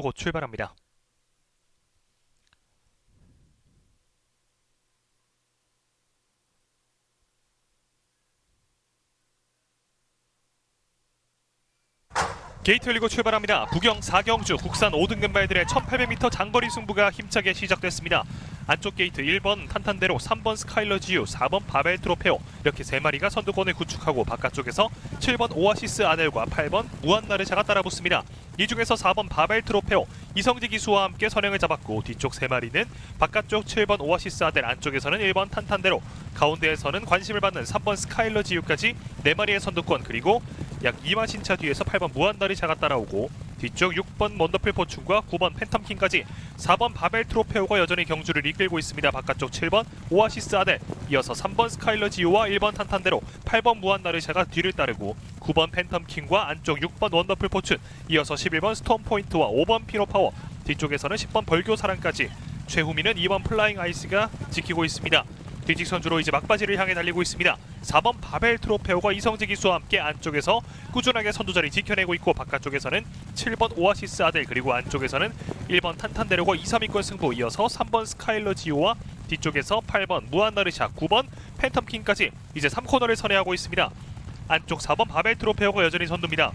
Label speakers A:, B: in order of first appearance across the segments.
A: 곧 출발합니다. 게이트 열리고 출발합니다. 부경 4경주 국산 5등급 말들의 1800m 장거리 승부가 힘차게 시작됐습니다. 안쪽 게이트 1번 탄탄대로 3번 스카일러 지유 4번 바벨 트로페오 이렇게 세 마리가 선두권을 구축하고 바깥쪽에서 7번 오아시스 아넬과 8번 무한나르샤가 따라붙습니다. 이 중에서 4번 바벨 트로페오 이성지 기수와 함께 선행을 잡았고 뒤쪽 세 마리는 바깥쪽 7번 오아시스 아델 안쪽에서는 1번 탄탄대로 가운데에서는 관심을 받는 3번 스카일러 지유까지 네 마리의 선두권 그리고 약 2만 신차 뒤에서 8번 무한다리 차가 따라오고 뒤쪽 6번 원더풀 포춘과 9번 팬텀킹까지 4번 바벨 트로페오가 여전히 경주를 이끌고 있습니다. 바깥쪽 7번 오아시스 아델 이어서 3번 스카일러 지오와 1번 탄탄대로 8번 무한나르샤가 뒤를 따르고 9번 팬텀킹과 안쪽 6번 원더풀 포춘 이어서 11번 스톰 포인트와 5번 피노파워 뒤쪽에서는 10번 벌교 사랑까지 최후미는 2번 플라잉 아이스가 지키고 있습니다. 뒤직 선주로 이제 막바지를 향해 달리고 있습니다. 4번 바벨 트로페오가 이성재 기수와 함께 안쪽에서 꾸준하게 선두자리 지켜내고 있고 바깥쪽에서는 7번 오아시스 아델 그리고 안쪽에서는 1번 탄탄데로고 2, 3위권 승부 이어서 3번 스카일러 지오와 뒤쪽에서 8번 무한나르샤 9번 팬텀킹까지 이제 3코너를 선회하고 있습니다. 안쪽 4번 바벨 트로페오가 여전히 선두입니다.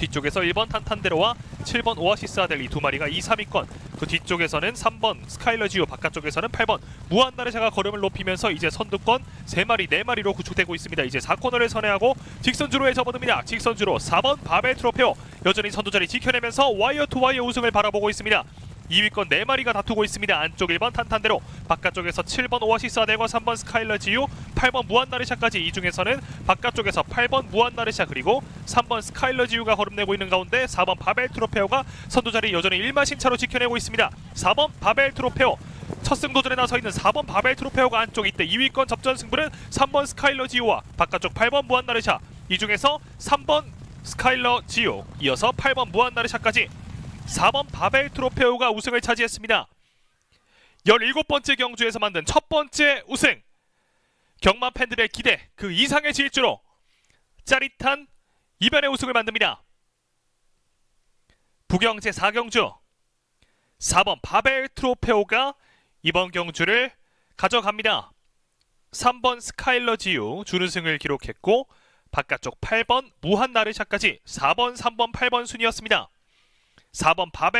A: 뒤쪽에서 1번 탄탄데로와 7번 오아시스 아델 이 두 마리가 2, 3위권 그 뒤쪽에서는 3번 스카일러 지오 바깥쪽에서는 8번 무한나르샤가 걸음을 높이면서 이제 선두권 3마리 4마리로 구축되고 있습니다. 이제 4코너를 선회하고 직선주로에 접어듭니다. 직선주로 4번 바벨 트로페오 여전히 선두자리 지켜내면서 와이어 투 와이어 우승을 바라보고 있습니다. 2위권 4마리가 다투고 있습니다. 안쪽 1번 탄탄대로 바깥쪽에서 7번 오아시스 아델과 3번 스카일러 지유 8번 무한나르샤까지 이 중에서는 바깥쪽에서 8번 무한나르샤 그리고 3번 스카일러 지유가 걸음내고 있는 가운데 4번 바벨 트로페오가 선두자리 여전히 1마 신 차로 지켜내고 있습니다. 4번 바벨 트로페오 첫 승 도전에 나서 있는 4번 바벨 트로페오가 안쪽 이때 2위권 접전 승부는 3번 스카일러 지유와 바깥쪽 8번 무한나르샤 이 중에서 3번 스카일러 지유 이어서 8번 무한나르샤까지 4번 바벨 트로페오가 우승을 차지했습니다. 17번째 경주에서 만든 첫 번째 우승. 경마 팬들의 기대 그 이상의 질주로 짜릿한 이변의 우승을 만듭니다. 부경 제 4경주 4번 바벨 트로페오가 이번 경주를 가져갑니다. 3번 스카일러 지유 준우승을 기록했고 바깥쪽 8번 무한 나르샤까지 4번, 3번, 8번 순이었습니다. 4번 바벨